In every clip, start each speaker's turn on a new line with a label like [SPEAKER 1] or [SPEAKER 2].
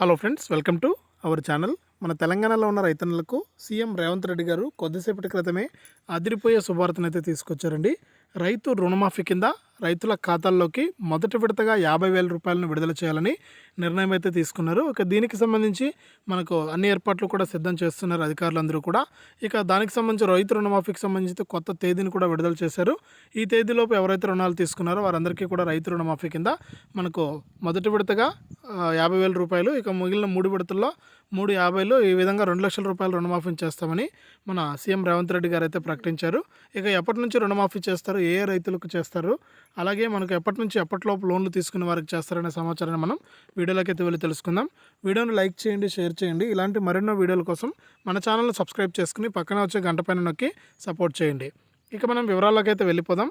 [SPEAKER 1] Hello friends welcome to our channel. మన తెలంగాణలో ఉన్న రైతన్నలకు సీఎం రేవంత్ రెడ్డి గారు కొద్దిసేపటి క్రితమే అదిరిపోయే శుభార్తనైతే తీసుకొచ్చారండి. రైతు రుణమాఫీ కింద రైతుల ఖాతాల్లోకి మొదటి విడతగా యాభై వేల రూపాయలను విడుదల చేయాలని నిర్ణయం అయితే తీసుకున్నారు. ఇక దీనికి సంబంధించి మనకు అన్ని ఏర్పాట్లు కూడా సిద్ధం చేస్తున్నారు అధికారులందరూ కూడా. ఇక దానికి సంబంధించి రైతు రుణమాఫీకి సంబంధించి కొత్త తేదీని కూడా విడుదల చేశారు. ఈ తేదీలోపు ఎవరైతే రుణాలు తీసుకున్నారో వారందరికీ కూడా రైతు రుణమాఫీ కింద మనకు మొదటి విడతగా యాభై వేల రూపాయలు ఇక మిగిలిన మూడు విడతల్లో మూడు యాభైలో ఈ విధంగా రెండు లక్షల రూపాయలు రుణమాఫీ చేస్తామని మన సీఎం రేవంత్ రెడ్డి గారు అయితే ప్రకటించారు. ఇక ఎప్పటి నుంచి రుణమాఫీ చేస్తారు? ఏ ఏ రైతులకు చేస్తారు? అలాగే మనకు ఎప్పటి నుంచి ఎప్పటిలోపు లోన్లు తీసుకునే వారికి చేస్తారనే సమాచారాన్ని మనం వీడియోలోకి అయితే వెళ్ళి తెలుసుకుందాం. వీడియోని లైక్ చేయండి షేర్ చేయండి. ఇలాంటి మరెన్నో వీడియోల కోసం మన ఛానల్ని సబ్స్క్రైబ్ చేసుకుని పక్కన వచ్చే గంట పైన నొక్కి సపోర్ట్ చేయండి. ఇక మనం వివరాల్లోకి అయితే వెళ్ళిపోదాం.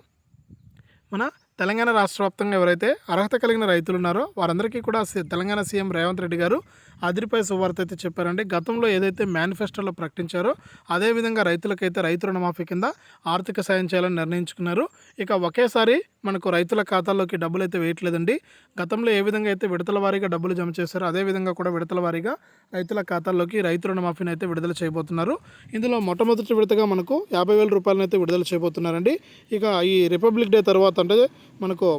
[SPEAKER 1] మన తెలంగాణ రాష్ట్ర వ్యాప్తంగా ఎవరైతే అర్హత కలిగిన రైతులు ఉన్నారో వారందరికీ కూడా తెలంగాణ సీఎం రేవంత్ రెడ్డి గారు అదిరిపై సువార్త అయితే చెప్పారండి. గతంలో ఏదైతే మేనిఫెస్టోలో ప్రకటించారో అదేవిధంగా రైతులకైతే రైతు రుణమాఫీ కింద ఆర్థిక సాయం చేయాలని నిర్ణయించుకున్నారు. ఇక ఒకేసారి మనకు రైతుల ఖాతాల్లోకి డబ్బులు అయితే వేయట్లేదండి. గతంలో ఏ విధంగా అయితే విడతల వారీగా డబ్బులు జమ చేశారో అదే విధంగా కూడా విడతల వారీగా రైతుల ఖాతాల్లోకి రైతు రుణమాఫీని అయితే విడుదల చేయబోతున్నారు. ఇందులో మొట్టమొదటి విడతగా మనకు యాభై వేల రూపాయలను అయితే విడుదల చేయబోతున్నారండి. ఇక ఈ రిపబ్లిక్ డే తర్వాత అంటే మనకు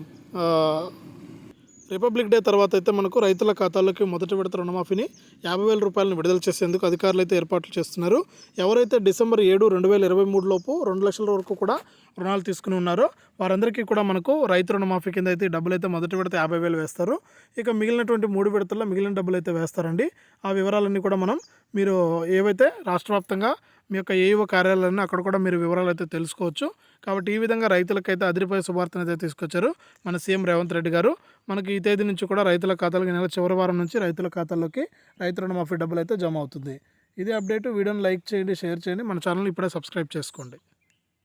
[SPEAKER 1] రిపబ్లిక్ డే తర్వాత అయితే మనకు రైతుల ఖాతాలోకి మొదటి విడత రుణమాఫీని యాభై వేల రూపాయలను విడుదల చేసేందుకు అధికారులు అయితే ఏర్పాట్లు చేస్తున్నారు. ఎవరైతే డిసెంబర్ ఏడు రెండు వేల ఇరవై మూడు లోపు రెండు లక్షల వరకు కూడా రుణాలు తీసుకుని ఉన్నారో వారందరికీ కూడా మనకు రైతు రుణమాఫీ కింద అయితే డబ్బులు అయితే మొదటి విడత యాభై వేలు వేస్తారు. ఇక మిగిలినటువంటి మూడు విడతల్లో మిగిలిన డబ్బులు అయితే వేస్తారండి. ఆ వివరాలన్నీ కూడా మనం మీరు ఏవైతే రాష్ట్ర వ్యాప్తంగా మీ యొక్క ఏవో కార్యాలయాన్ని అక్కడ కూడా మీరు వివరాలు అయితే తెలుసుకోవచ్చు. కాబట్టి ఈ విధంగా రైతులకైతే అదిరిపోయే శుభార్తను అయితే తీసుకొచ్చారు మన సీఎం రేవంత్ రెడ్డి గారు. మనకి ఈ తేదీ నుంచి కూడా రైతుల ఖాతాలకి నెల చివరి వారం నుంచి రైతుల ఖాతాల్లోకి రైతు రుణమాఫీ డబ్బులు అయితే జమ అవుతుంది. ఇదే అప్డేట్. వీడియోని లైక్ చేయండి షేర్ చేయండి. మన ఛానల్ ఇప్పుడే సబ్స్క్రైబ్ చేసుకోండి.